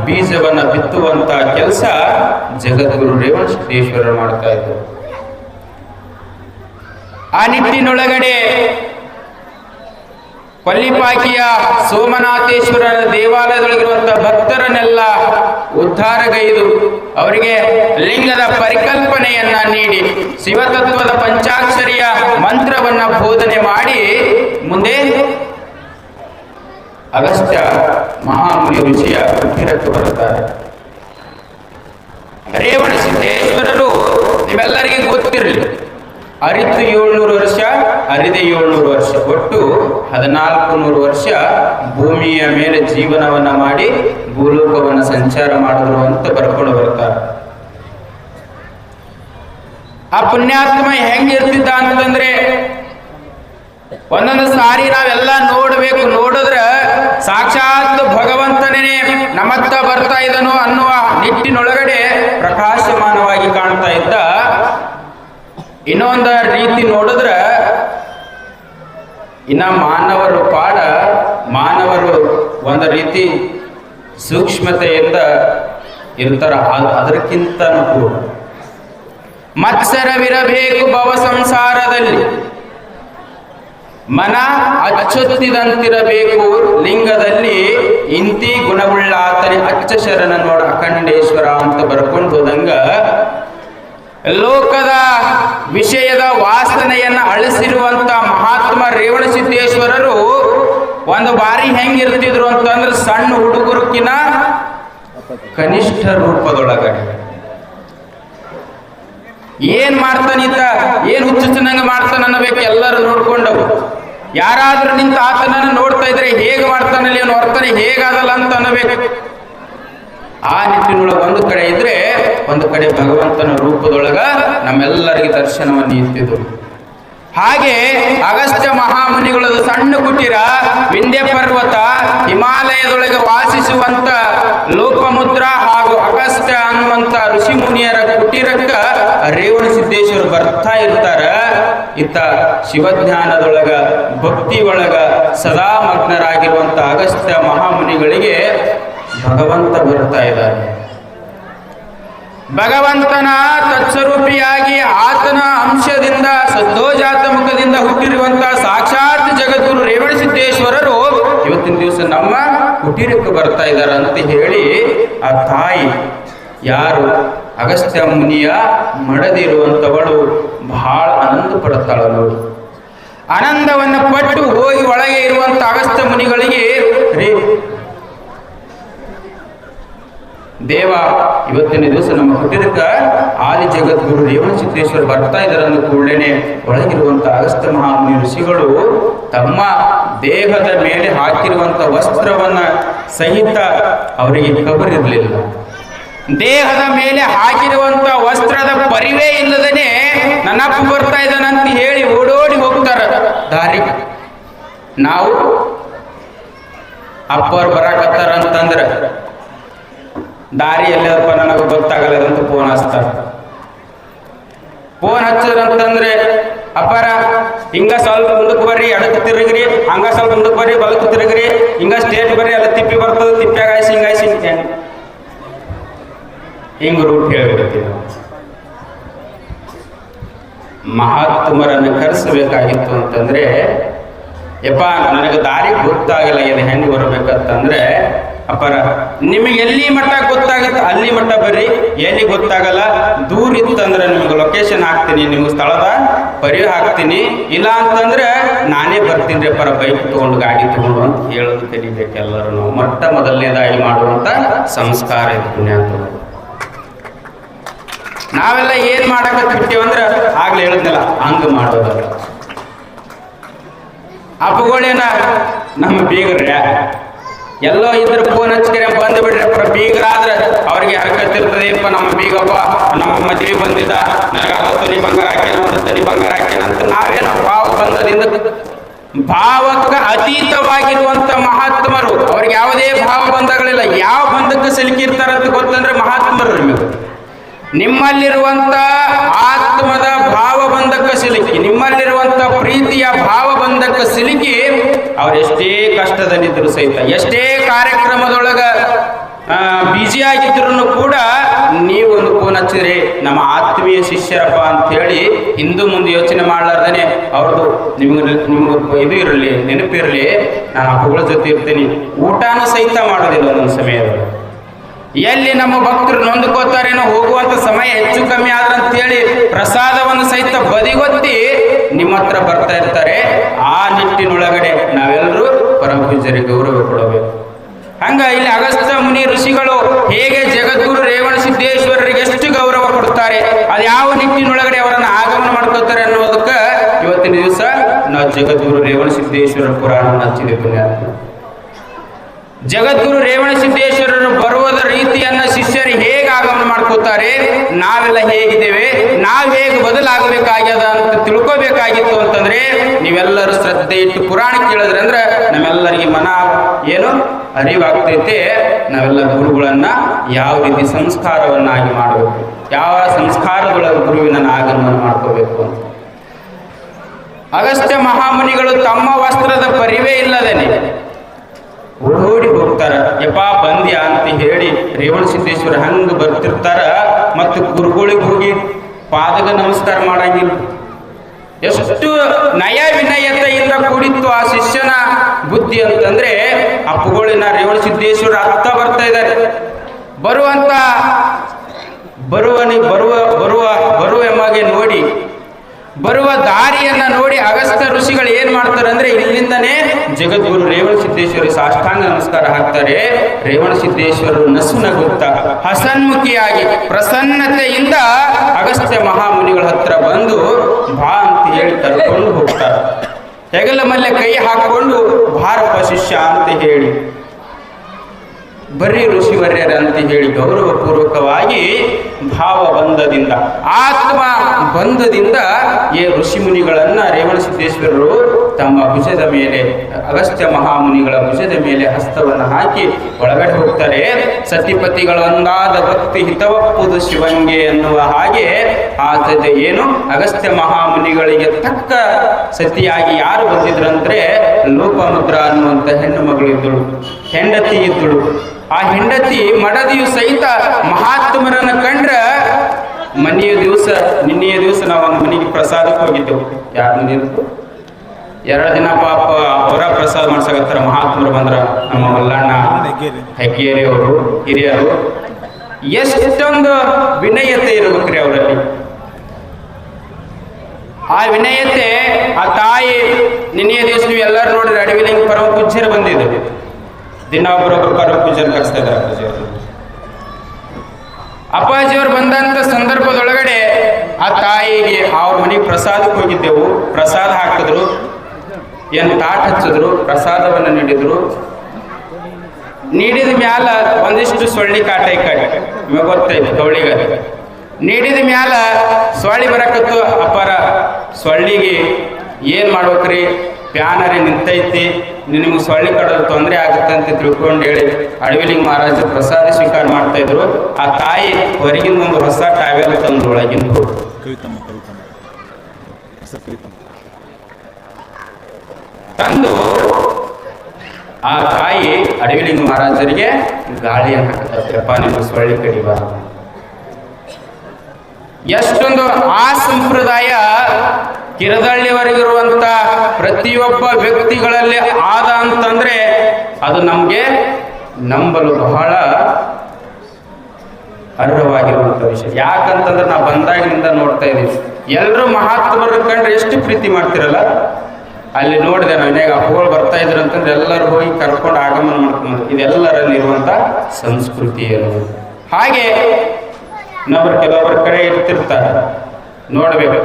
ಬೀಜವನ್ನ ಬಿತ್ತುವಂತ ಕೆಲಸ ಜಗದ್ಗುರು ರೇವಣ ಮಾಡ್ತಾ ಇದ್ರು. ಆ ನಿಟ್ಟಿನೊಳಗಡೆ ಪಲ್ಲಿಪಾಕಿಯ ಸೋಮನಾಥೇಶ್ವರನ ದೇವಾಲಯದೊಳಗಿರುವಂತಹ ಭಕ್ತರನ್ನೆಲ್ಲ ಉದ್ಧಾರಗೈದು ಅವರಿಗೆ ಲಿಂಗದ ಪರಿಕಲ್ಪನೆಯನ್ನ ನೀಡಿ ಶಿವತತ್ವದ ಪಂಚಾಕ್ಷರಿಯ ಮಂತ್ರವನ್ನ ಬೋಧನೆ ಮಾಡಿ ಮುಂದೆ ಅಗಸ್ತ್ಯ ಮಹಾಮುನಿ ಋಷಿಯ ಕುಟೀರಕ್ಕೆ ಬರುತ್ತಾರೆ. ರೇವಣ ಸಿದ್ದೇಶ್ವರರು, ನಿಮ್ಮೆಲ್ಲರಿಗೆ ಗೊತ್ತಿರಲಿ. ಅರಿತು ಏಳ್ನೂರು ವರ್ಷ, ಅರಿದೆ ಏಳ್ನೂರು ವರ್ಷ ಒಟ್ಟು ಹದಿನಾಲ್ಕು ನೂರು ವರ್ಷ ಭೂಮಿಯ ಮೇಲೆ ಜೀವನವನ್ನ ಮಾಡಿ ಭೂಲೋಕವನ್ನು ಸಂಚಾರ ಮಾಡಿದ್ರು ಅಂತ ಬರ್ಕೊಂಡು ಬರ್ತಾರೆ. ಆ ಪುಣ್ಯಾತ್ಮ ಹೆಂಗಿರ್ತಿದ್ದ ಅಂತಂದ್ರೆ ಒಂದೊಂದು ಸಾರಿ ನಾವೆಲ್ಲ ನೋಡಬೇಕು, ನೋಡಿದ್ರೆ ಸಾಕ್ಷಾತ್ ಭಗವಂತನೇ ನಮ್ಮತ್ತ ಬರ್ತಾ ಇದನು ಅನ್ನುವ ನಿಟ್ಟಿನೊಳಗಡೆ ಪ್ರಕಾಶಮಾನವಾಗಿ ಕಾಣ್ತಾ ಇದ್ದ. ಇನ್ನೊಂದು ರೀತಿ ನೋಡಿದ್ರೆ ಇನ್ನ ಮಾನವರು ಪಾಡ, ಮಾನವರು ಒಂದು ರೀತಿ ಸೂಕ್ಷ್ಮತೆಯಿಂದ ಇರ್ತಾರ. ಅದಕ್ಕಿಂತ ಕೂಡ ಮತ್ಸರವಿರಬೇಕು ಭವ ಸಂಸಾರದಲ್ಲಿ. ಮನ ಅಚ್ಚೊತ್ತಿದಂತಿರಬೇಕು. ಲಿಂಗದಲ್ಲಿ ಇಂತಿ ಗುಣವುಳ್ಳ ಆತನೇ ಅಚ್ಚ ಶರಣ ನೋಡ ಅಖಂಡೇಶ್ವರ ಅಂತ ಬರ್ಕೊಂಡು ಹೋದಂಗ ಲೋಕದ ವಿಷಯದ ವಾಸನೆಯನ್ನ ಅಳಿಸಿರುವಂತ ಮಹಾತ್ಮ ರೇವಣ ಸಿದ್ದೇಶ್ವರರು ಒಂದು ಬಾರಿ ಹೆಂಗಿರ್ತಿದ್ರು ಅಂತಂದ್ರೆ ಸಣ್ಣ ಹುಡುಗರುಕಿನ ಕನಿಷ್ಠ ರೂಪದೊಳಗಡೆ. ಏನ್ ಮಾಡ್ತಾನಿದ್ದ ಏನ್ ಹುಚ್ಚುಚ್ಚನಂಗ ಮಾಡ್ತಾನ ಅನ್ನಬೇಕು ಎಲ್ಲರೂ ನೋಡ್ಕೊಂಡವು. ಯಾರಾದ್ರೂ ನಿಂತ ಆತನನ್ನು ನೋಡ್ತಾ ಇದ್ರೆ ಹೇಗೆ ಮಾಡ್ತಾನಲ್ಲಿ ಅವನು ವರ್ತನೆ ಹೇಗಾಗಲ್ಲ ಅಂತ ಅನ್ನಬೇಕು. ಆ ನಿಟ್ಟಿನೊಳಗೆ ಒಂದು ಕಡೆ ಇದ್ರೆ, ಒಂದು ಕಡೆ ಭಗವಂತನ ರೂಪದೊಳಗ ನಮ್ಮೆಲ್ಲರಿಗೆ ದರ್ಶನವನ್ನು ನೀಡ್ತಿದ್ರು ಹಾಗೆ ಅಗಸ್ತ್ಯ ಮಹಾಮುನಿಗಳದು ಸಣ್ಣ ಕುಟೀರ, ವಿಂಧ್ಯ ಪರ್ವತ, ಹಿಮಾಲಯದೊಳಗೆ ವಾಸಿಸುವಂತ ಲೋಪಮುದ್ರ ಹಾಗೂ ಅಗಸ್ತ್ಯ ಅನ್ನುವಂತ ಋಷಿ ಮುನಿಯರ ಕುಟೀರಕ್ಕ ರೇವಣ ಸಿದ್ದೇಶ್ವರ ಬರ್ತಾ ಇರ್ತಾರ. ಇತ್ತ ಶಿವಜ್ಞಾನದೊಳಗ, ಭಕ್ತಿ ಒಳಗ ಸದಾ ಮಗ್ನರಾಗಿರುವಂತ ಅಗಸ್ತ್ಯ ಮಹಾಮುನಿಗಳಿಗೆ ಭಗವಂತ ಬರ್ತಾ ಇದ್ದಾರೆ. ಭಗವಂತನ ತತ್ಸ್ವರೂಪಿಯಾಗಿ ಆತನ ಅಂಶದಿಂದ ಸದ್ದೋಜಾತ ಮುಖದಿಂದ ಹುಟ್ಟಿರುವಂತಹ ಸಾಕ್ಷಾತ್ ಜಗದ್ಗುರು ರೇವಣ ಸಿದ್ದೇಶ್ವರರು ಇವತ್ತಿನ ದಿವಸ ನಮ್ಮ ಕುಟೀರಕ್ಕೆ ಬರ್ತಾ ಇದ್ದಾರೆ ಅಂತ ಹೇಳಿ ಆ ತಾಯಿ, ಯಾರು? ಅಗಸ್ತ್ಯ ಮುನಿಯ ಮಡದಿರುವಂತವಳು ಬಹಳ ಆನಂದ ಪಡುತ್ತಾಳ ಆನಂದವನ್ನು ಪಟ್ಟು ಹೋಗಿ ಒಳಗೆ ಇರುವಂತ ಅಗಸ್ತ್ಯ ಮುನಿಗಳಿಗೆ ದೇವ, ಇವತ್ತಿನ ದಿವಸ ನಮ್ಮ ಹುಟ್ಟಿದಕ್ಕ ಆದಿ ಜಗದ್ಗುರು ರೇವಣ ಸಿದ್ದೇಶ್ವರ ಬರ್ತಾ ಇದ್ದಾರೆ ಅಂದ ಕೂಡಲೇ ಒಳಗಿರುವಂತ ಅಗಸ್ತ ಮಹಾಮುನಿ ಋಷಿಗಳು ತಮ್ಮ ದೇಹದ ಮೇಲೆ ಹಾಕಿರುವಂತ ವಸ್ತ್ರವನ್ನ ಸಹಿತ ಅವರಿಗೆ ಕಬರಿರಲಿಲ್ಲ ದೇಹದ ಮೇಲೆ ಹಾಕಿರುವಂತ ವಸ್ತ್ರದ ಪರಿವೇ ಇಲ್ಲದನೆ ನನ್ನಪ್ಪ ಬರ್ತಾ ಇದ್ದಾನಂತ ಹೇಳಿ ಓಡೋಡಿ ಹೋಗ್ತಾರ. ದಾರಿ. ನಾವು ಅಪ್ಪವ್ರು ಬರಾಕತ್ತಾರ ಅಂತಂದ್ರ ದಾರಿ ಎಲ್ಲಪ್ಪ ನನಗೆ ಗೊತ್ತಾಗಲ್ಲ ಅಂತ ಫೋನ್ ಹಚ್ತಾರ ಫೋನ್ ಹಚ್ಚದಂತಂದ್ರೆ, ಅಪ್ಪಾರ, ಹಿಂಗ ಸ್ವಲ್ಪ ಮುಂದಕ್ಕೆ ಬರ್ರಿ, ಎಡಕ್ಕೆ ತಿರುಗ್ರಿ, ಹಂಗ ಸ್ವಲ್ಪ ಮುಂದಕ್ಕೆ ಬರ್ರಿ, ಬಲಕ್ಕೆ ತಿರುಗ್ರಿ, ಹಿಂಗ ಸ್ಟೇಟ್ ಬರ್ರಿ, ಅಲ್ಲ ತಿಪ್ಪಿ ಬರ್ತದ, ತಿಪ್ಪ್ಯಾಗ ಆಯ್ಸಿ ಹಿಂಗ ಆಯ್ಸಿ ಹಿಂಗ. ಹಿಂಗ ರೂಟ್ ಹೇಳ್ಬಿಡ್ತೀವಿ ಮಹಾತ್ಮರನ್ನು ಕರೆಸಬೇಕಾಗಿತ್ತು ಅಂತಂದ್ರೆ, ಯಪ್ಪ, ನನಗೆ ದಾರಿ ಗೊತ್ತಾಗಲ್ಲ ಏನು ಹೆಂಗೆ ಬರ್ಬೇಕಂತಂದ್ರೆ ಅಪ್ಪರ ನಿಮಗೆ ಎಲ್ಲಿ ಮಟ್ಟ ಗೊತ್ತಾಗುತ್ತೆ, ಅಲ್ಲಿ ಮಟ್ಟ ಬರ್ರಿ. ಎಲ್ಲಿ ಗೊತ್ತಾಗಲ್ಲ, ದೂರ ಇತ್ತಂದ್ರೆ ನಿಮಗೆ ಲೊಕೇಶನ್ ಹಾಕ್ತೀನಿ ನಿಮಗೆ ಸ್ಥಳದ ಪರಿ ಹಾಕ್ತೀನಿ. ಇಲ್ಲ ಅಂತಂದ್ರೆ ನಾನೇ ಬರ್ತೀನಿ ರೀ ಅಪ್ಪರ ಬೈಕ್ ತಗೊಂಡು, ಗಾಡಿ ತಗೊಂಡು ಅಂತ ಹೇಳೋದು ಕಲಿಬೇಕು ಎಲ್ಲರೂ ನಾವು. ಮೊಟ್ಟ ಮೊದಲನೇದಾಗಿ ಮಾಡುವಂತ ಸಂಸ್ಕಾರ ಇದು ಅಂತ ನಾವೆಲ್ಲ ಏನ್ ಮಾಡಕತ್ತಿರ್ತೀವಿ ಅಂದ್ರೆ ಆಗ್ಲೇ ಹೇಳಿದ್ನಲ್ಲ, ಹಂಗ ಮಾಡೋದು. ಅಪಗೋಳೇನ ನಮ್ಮ ಬೀಗರ್ಯ? ಎಲ್ಲೋ ಇದ್ರ ಫೋನ್ ಹಚ್ಚಿದ್ರೆ ಬಂದು ಬಿಡ್ರಪ್ಪ ಬೀಗರಾದ್ರೆ ಅವ್ರಿಗೆ ಹರಕತ್ತಿರ್ತದೆಯಪ್ಪ ನಮ್ಮ ಬೀಗಪ್ಪ, ನಮ್ಮ ಮದುವೆ ಬಂದಿದ್ದ ನನಗೆ ತಲೆ ಬಂಗಾರ ಹಾಕ್ಯಾನ, ಒಂದು ಬಂಗಾರ ಹಾಕ್ಯಾನ ಅಂತ ನಾವೇನೋ ಭಾವ ಬಂದದಿಂದ ಭಾವಕ್ಕ ಅತೀತವಾಗಿರುವಂತ ಮಹಾತ್ಮರು. ಅವ್ರಿಗೆ ಯಾವುದೇ ಭಾವ ಬಂಧಗಳಿಲ್ಲ. ಯಾವ ಬಂಧಕ್ಕೆ ಸಿಲುಕಿರ್ತಾರಂತ ಗೊತ್ತಂದ್ರೆ ಮಹಾತ್ಮರು ನಿಮ್ಮಲ್ಲಿರುವಂತ ಆತ್ಮದ ಭಾವಬಂಧಕ್ಕೆ ಸಿಲುಕಿ, ನಿಮ್ಮಲ್ಲಿರುವಂತ ಪ್ರೀತಿಯ ಭಾವ ಬಂಧಕ್ಕೆ ಸಿಲುಕಿ ಅವರೆಷ್ಟೇ ಕಷ್ಟದಲ್ಲಿದ್ದರು ಸಹಿತ, ಎಷ್ಟೇ ಕಾರ್ಯಕ್ರಮದೊಳಗ ಬ್ಯುಸಿ ಆಗಿದ್ರು ಕೂಡ ನೀವು ಒಂದು ಫೋನ್ ಹಚ್ಚಿದ್ರಿ ನಮ್ಮ ಆತ್ಮೀಯ ಶಿಷ್ಯರಪ್ಪ ಅಂತ ಹೇಳಿ ಹಿಂದೂ ಮುಂದೆ ಯೋಚನೆ ಮಾಡಲಾರ್ದೇನೆ, ಅವ್ರದ್ದು ನಿಮ್ಗೆ ನಿಮ್ಗೆ ಇದು ಇರಲಿ, ನೆನಪಿರಲಿ, ನಾನು ಹಬ್ಬಗಳ ಜೊತೆ ಇರ್ತೀನಿ. ಊಟನೂ ಸಹಿತ ಮಾಡೋದಿಲ್ಲ ಒಂದೊಂದು ಸಮಯದಲ್ಲಿ. ಎಲ್ಲಿ ನಮ್ಮ ಭಕ್ತರು ನೊಂದ್ಕೋತಾರೇನೋ ಹೋಗುವಂತ ಸಮಯ ಹೆಚ್ಚು ಕಮ್ಮಿ ಆದ್ರಂತೇಳಿ ಪ್ರಸಾದವನ್ನು ಸಹಿತ ಬದಿಗೊತ್ತಿ ನಿಮ್ಮ ಹತ್ರ ಬರ್ತಾ ಇರ್ತಾರೆ. ಆ ನಿಟ್ಟಿನೊಳಗಡೆ ನಾವೆಲ್ಲರೂ ಪರಮಪೂಜರಿ ಗೌರವ ಕೊಡಬೇಕು. ಹಂಗ ಇಲ್ಲಿ ಅಗಸ್ತ ಮುನಿ ಋಷಿಗಳು ಹೇಗೆ ಜಗದ್ಗುರು ರೇವಣ ಸಿದ್ದೇಶ್ವರರಿಗೆ ಎಷ್ಟು ಗೌರವ ಕೊಡ್ತಾರೆ, ಅದು ಯಾವ ನಿಟ್ಟಿನೊಳಗಡೆ ಅವರನ್ನು ಆಗಮನ ಮಾಡ್ಕೋತಾರೆ ಅನ್ನೋದಕ್ಕ ಇವತ್ತಿನ ದಿವಸ ನಾವು ಜಗದ್ಗುರು ರೇವಣ ಸಿದ್ದೇಶ್ವರ ಪುರಾಣ ಹಚ್ಚಿದೆ ಪುಣ್ಯಾತ್ಮ ಜಗದ್ಗುರು ರೇವಣ ಸಿದ್ದೇಶ್ವರರು ಬರುವುದ ರೀತಿಯನ್ನ ಶಿಷ್ಯರು ಹೇಗೆ ಆಗಮನ ಮಾಡ್ಕೋತಾರೆ? ನಾವೆಲ್ಲ ಹೇಗಿದ್ದೇವೆ? ನಾವು ಹೇಗೆ ಬದಲಾಗಬೇಕಾಗ್ಯದ ಅಂತ ತಿಳ್ಕೋಬೇಕಾಗಿತ್ತು ಅಂತಂದ್ರೆ ನೀವೆಲ್ಲರೂ ಶ್ರದ್ಧೆ ಇಟ್ಟು ಪುರಾಣ ಕೇಳಿದ್ರೆ ಅಂದ್ರೆ ನಮ್ಮೆಲ್ಲರಿಗೆ ಮನ ಏನು ಅರಿವಾಗ್ತೈತೆ. ನಾವೆಲ್ಲ ಗುರುಗಳನ್ನ ಯಾವ ರೀತಿ ಸಂಸ್ಕಾರವನ್ನಾಗಿ ಮಾಡಬೇಕು? ಯಾವ ಸಂಸ್ಕಾರಗಳ ಗುರುವಿನ ಆಗಮನ ಮಾಡ್ಕೋಬೇಕು ಅಂತ. ಅಗಸ್ತ್ಯ ಮಹಾಮುನಿಗಳು ತಮ್ಮ ವಸ್ತ್ರದ ಪರಿವೇ ಇಲ್ಲದೇನೆ. ಓಡಿ ಹೋಗ್ತಾರ. ಯಪಾ ಬಂದ್ಯಾ ಅಂತ ಹೇಳಿ ರೇವಣ ಸಿದ್ದೇಶ್ವರ ಹಂಗ ಬರ್ತಿರ್ತಾರ ಮತ್ತು ಗುರುಗಳಿಗೆ ಹೋಗಿ ಪಾದಗ ನಮಸ್ಕಾರ ಮಾಡಂಗಿಲ್ಲ. ಎಷ್ಟು ನಯ ವಿನಯತೆಯಿಂದ ಕೂಡಿತ್ತು ಆ ಶಿಷ್ಯನ ಬುದ್ಧಿ ಅಂತಂದ್ರೆ ಅಪ್ಪುಗಳಿನ ರೇವಣ ಸಿದ್ದೇಶ್ವರ ಅರ್ಥ ಬರ್ತಾ ಇದ್ದಾರೆ. ಬರುವಂತ ಬರುವನಿ ಬರುವ ಬರುವ ಬರುವ ಎಮ್ಮಗೆ ನೋಡಿ ಬರುವ ದಾರಿಯನ್ನ ನೋಡಿ ಅಗಸ್ತ್ಯ ಋಷಿಗಳು ಏನ್ ಮಾಡ್ತಾರೆ ಅಂದ್ರೆ ಇಲ್ಲಿಂದನೇ ಜಗದ್ಗುರು ರೇವಣ ಸಿದ್ದೇಶ್ವರಿ ಸಾಷ್ಟಾಂಗ ನಮಸ್ಕಾರ ಹಾಕ್ತಾರೆ. ರೇವಣ ಸಿದ್ದೇಶ್ವರರು ನಸು ನಗುತ್ತ ಹಸನ್ಮುಖಿಯಾಗಿ ಪ್ರಸನ್ನತೆಯಿಂದ ಅಗಸ್ತ್ಯ ಮಹಾಮುನಿಗಳ ಹತ್ರ ಬಂದು ಬಾ ಅಂತ ಹೇಳಿ ಕರ್ಕೊಂಡು ಹೋಗ್ತಾರೆ. ಹೆಗಲ ಮಲ್ಲೆ ಕೈ ಹಾಕೊಂಡು ಭಾರಪ ಶಿಷ್ಯ ಅಂತ ಹೇಳಿ ಬರ್ರಿ ಋಷಿವರ್ಯರ ಅಂತ ಹೇಳಿ ಗೌರವಪೂರ್ವಕವಾಗಿ ಭಾವ ಬಂಧದಿಂದ, ಆತ್ಮ ಬಂಧದಿಂದ ಈ ಋಷಿ ಮುನಿಗಳನ್ನ ರೇವಣ ಸಿದ್ದೇಶ್ವರರು ತಮ್ಮ ಭುಜದ ಮೇಲೆ, ಅಗಸ್ತ್ಯ ಮಹಾಮುನಿಗಳ ಭುಜದ ಮೇಲೆ ಹಸ್ತವನ್ನು ಹಾಕಿ ಒಳಗಡೆ ಹೋಗ್ತಾರೆ. ಸತಿಪತಿಗಳೊಂದಾದ ಭಕ್ತಿ ಹಿತವಪ್ಪುದು ಶಿವಂಗೆ ಎನ್ನುವ ಹಾಗೆ ಆತದ ಏನು? ಅಗಸ್ತ್ಯ ಮಹಾಮುನಿಗಳಿಗೆ ತಕ್ಕ ಸತಿಯಾಗಿ ಯಾರು ಬಂದಿದ್ರಂದ್ರೆ ಲೋಪಮುದ್ರ ಅನ್ನುವಂಥ ಹೆಣ್ಣು ಮಗಳು ಇದ್ದಳು ಹೆಂಡತಿ ಇದ್ದಳು ಆ ಹೆಂಡತಿ ಮಡದಿಯು ಸಹಿತ ಮಹಾತ್ಮರನ್ನ ಕಂಡ್ರ ಮನೆಯ ದಿವಸ, ನಿನ್ನೆಯ ದಿವಸ ನಾವು ಅವನ ಮನೆಗೆ ಪ್ರಸಾದಕ್ಕೆ ಹೋಗಿದ್ದೆವು. ಯಾರ ಮನೆ ಎರಡು ದಿನ ಪಾಪ ಅವರ ಪ್ರಸಾದ ಮಾಡ್ಸಕತ್ತಾರ ಮಹಾತ್ಮರು ಬಂದ್ರ ನಮ್ಮ ಮಲ್ಲಣ್ಣ ಹೆಗ್ಗೇರಿ ಅವರು ಹಿರಿಯರು. ಎಷ್ಟೊಂದು ವಿನಯತೆ ಇರಬೇಕ್ರಿ ಅವರಲ್ಲಿ. ಆ ವಿನಯತೆ ಆ ತಾಯಿ ನಿನ್ನೆಯ ದಿವಸ ನೀವು ಎಲ್ಲರೂ ನೋಡಿದ್ರೆ ಅಡವಿಲಿಂಗ ಪರಮ ಪೂಜ್ಯರು ಬಂದಿದ್ದು ದಿನ ಬರೋಕ್ಕು ಬರೋ ಪೂಜೆ ಕರೆಸ್ತಾ ಇದ್ದಾರೆ ಅಪ್ಪಾಜಿಯವರು ಅಪ್ಪಾಜಿಯವರು ಬಂದಂತ ಸಂದರ್ಭದೊಳಗಡೆ ಆ ತಾಯಿಗೆ ಅವ್ರ ಮನೆಗೆ ಪ್ರಸಾದಕ್ಕೆ ಹೋಗಿದ್ದೆವು. ಪ್ರಸಾದ ಹಾಕಿದ್ರು. ಏನು ತಾಟ್ ಹಚ್ಚಿದ್ರು, ಪ್ರಸಾದವನ್ನು ನೀಡಿದ್ರು. ನೀಡಿದ ಮ್ಯಾಲ ಒಂದಿಷ್ಟು ಸೊಳ್ಳಿ ಕಾಟ ಈ ಕಡೆ ನಿಮಗೆ ಗೊತ್ತೈತೆ ನೀಡಿದ ಮ್ಯಾಲ ಸೊಳ್ಳಿ ಬರಕತ್ತು ಅಪ್ಪಾರ. ಸೊಳ್ಳಿಗೆ ಏನ್ ಮಾಡ್ಬೇಕ್ರಿ? ಪ್ಯಾನರಿ ನಿಂತೈತಿ ನಿಮಗೆ ಸೊಳ್ಳೆ ಕಡಲು ತೊಂದರೆ ಆಗುತ್ತೆ ಅಂತ ತಿಳ್ಕೊಂಡು ಹೇಳಿ ಅಡವಿಲಿಂಗ ಮಹಾರಾಜ ಪ್ರಸಾದ ಸ್ವೀಕಾರ ಮಾಡ್ತಾ ಇದ್ರು. ಆ ತಾಯಿ ಹೊರಗಿಂದ ಒಂದು ಹೊಸ ಟಾವೆಲ್ ತಂದು ಒಳಗಿನ ತಂದು ಆ ತಾಯಿ ಅಡವಿಲಿಂಗ ಮಹಾರಾಜರಿಗೆ ಗಾಳಿಯನ್ನು ಹಾಕುತ್ತಪ್ಪ ನಿಮ್ಮ ಸೊಳ್ಳೆ ಕಡಿಬಾರದು ಎಷ್ಟೊಂದು ಆ ಸಂಪ್ರದಾಯ ಕಿರದಳ್ಳಿವರೆಗಿರುವಂತ ಪ್ರತಿಯೊಬ್ಬ ವ್ಯಕ್ತಿಗಳಲ್ಲಿ ಆದ ಅಂತಂದ್ರೆ ಅದು ನಮಗೆ ನಂಬಲು ಬಹಳ ಅರ್ಹವಾಗಿರುವಂತ ವಿಷಯ. ಯಾಕಂತಂದ್ರೆ ನಾವು ಬಂದಾಗಿನಿಂದ ನೋಡ್ತಾ ಇದ್ದೀವಿ ಎಲ್ಲರೂ ಮಹಾತ್ಮರ ಕಂಡ್ರೆ ಎಷ್ಟು ಪ್ರೀತಿ ಮಾಡ್ತಿರಲ್ಲ? ಅಲ್ಲಿ ನೋಡಿದೆ ನಾವು ಅಪ್ಪಗಳು ಬರ್ತಾ ಇದ್ರು ಅಂತಂದ್ರೆ ಎಲ್ಲರೂ ಹೋಗಿ ಕರ್ಕೊಂಡು ಆಗಮನ ಮಾಡ್ಕೊಂಡು ಇದೆಲ್ಲರಲ್ಲಿ ಇರುವಂತ ಸಂಸ್ಕೃತಿ ಏನು ಹಾಗೆ ಇನ್ನೊಬ್ರು ಕೆಲವೊಬ್ಬರ ಕಡೆ ಇರ್ತಿರ್ತಾರೆ. ನೋಡ್ಬೇಕು.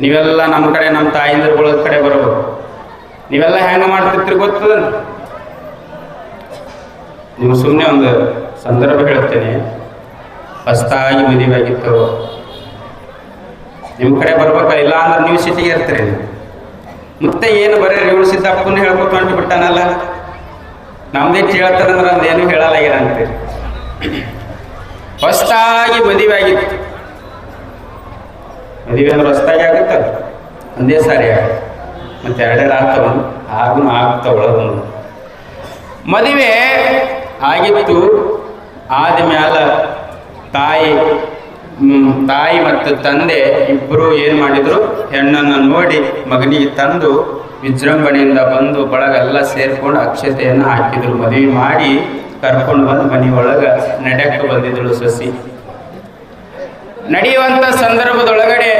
ನೀವೆಲ್ಲ ನಮ್ಮ ಕಡೆ, ನಮ್ಮ ತಾಯಿಂದರುಗಳ ಕಡೆ ಬರಬೇಕು. ನೀವೆಲ್ಲ ಹೆಂಗ ಮಾಡ್ತಿರ್ತೀರಿ ಗೊತ್ತದ? ನೀವು ಸುಮ್ಮನೆ ಒಂದು ಸಂದರ್ಭ ಹೇಳ್ತೇನೆ. ಹೊಸ್ತಾಗಿ ಮದುವೆಯಾಗಿತ್ತು. ನಿಮ್ಮ ಕಡೆ ಬರ್ಬೇಕಾ? ಇಲ್ಲ ಅಂದ್ರೆ ನೀವು ಸಿಟಿಗೆ ಇರ್ತೀರಿ. ಮತ್ತೆ ಏನು ಬರೀ ರೇವಣ ಸಿದ್ದಪ್ಪನ ಹೇಳ್ಬೇಕು ಅಂತ ಬಿಟ್ಟಾನಲ್ಲ ನಮ್ದೇ ಕೇಳ್ತಾರಂದ್ರೆ ಅಂದೇನು ಏನಂತೀರಿ ಹೊಸ್ತಾಗಿ ಮದುವೆ ಆಗಿತ್ತು ಮದುವೆ ಅಂದ್ರೆ ಹೊಸದಾಗಿ ಆಗುತ್ತಲ್ಲ? ಒಂದೇ ಸಾರಿ ಆಗ. ಮತ್ತೆ ಎರಡೆರಡು ಆಗ್ತಾವ. ಆಗೂ ಆಗ್ತಾವ ಮದುವೆ ಆಗಿತ್ತು. ಆದ ತಾಯಿ ತಾಯಿ ಮತ್ತು ತಂದೆ ಇಬ್ಬರು ಏನು ಮಾಡಿದ್ರು? ಹೆಣ್ಣನ್ನು ನೋಡಿ ಮಗನಿಗೆ ತಂದು ವಿಜೃಂಭಣೆಯಿಂದ ಬಂದು ಬಳಗೆಲ್ಲ ಸೇರ್ಕೊಂಡು ಅಕ್ಷತೆಯನ್ನು ಹಾಕಿದ್ರು. ಮದುವೆ ಮಾಡಿ ಕರ್ಕೊಂಡು ಬಂದು ಮನೆ ಒಳಗೆ ನಡೆಯಕ್ಕೆ ಬಂದಿದ್ದಳು ಸಸಿ. ನಡೆಯುವಂಥ ಸಂದರ್ಭದೊಳಗಡೆ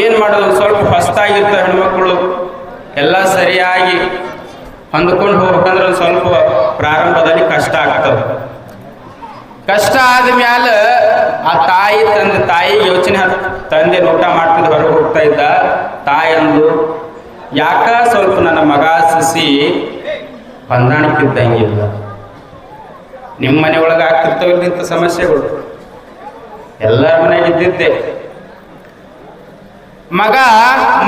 ಏನು ಮಾಡೋದು? ಸ್ವಲ್ಪ ಹೊಸ್ತಾಗಿರ್ತ ಹೆಣ್ಮಕ್ಳು ಎಲ್ಲ ಸರಿಯಾಗಿ ಹೊಂದ್ಕೊಂಡು ಹೋಗ್ಬೇಕಂದ್ರೆ ಸ್ವಲ್ಪ ಪ್ರಾರಂಭದಲ್ಲಿ ಕಷ್ಟ ಆಗ್ತದೆ. ಕಷ್ಟ ಆದ ಮ್ಯಾಲ ಆ ತಾಯಿ ತಂದೆ, ತಾಯಿ ಯೋಚನೆ ತಂದೆ ಊಟ ಮಾಡ್ತಿದ್ದು ಹೊರಗೆ ಹೋಗ್ತಾ ಇದ್ದ ತಾಯಿ ಅಂದು ಯಾಕ ಸ್ವಲ್ಪ ನನ್ನ ಮಗ ಸಸಿ ಹೊಂದಾಣಿಕಿದ್ದಂಗಿಲ್ಲ ನಿಮ್ಮ ಮನೆ ಒಳಗೆ ಆಗ್ತಿರ್ತಾವಿಲ್ಲ ಇಂಥ ಸಮಸ್ಯೆಗಳು. ಎಲ್ಲರ ಮನೆಗೆ ಇದ್ದಿದ್ದೆ ಮಗ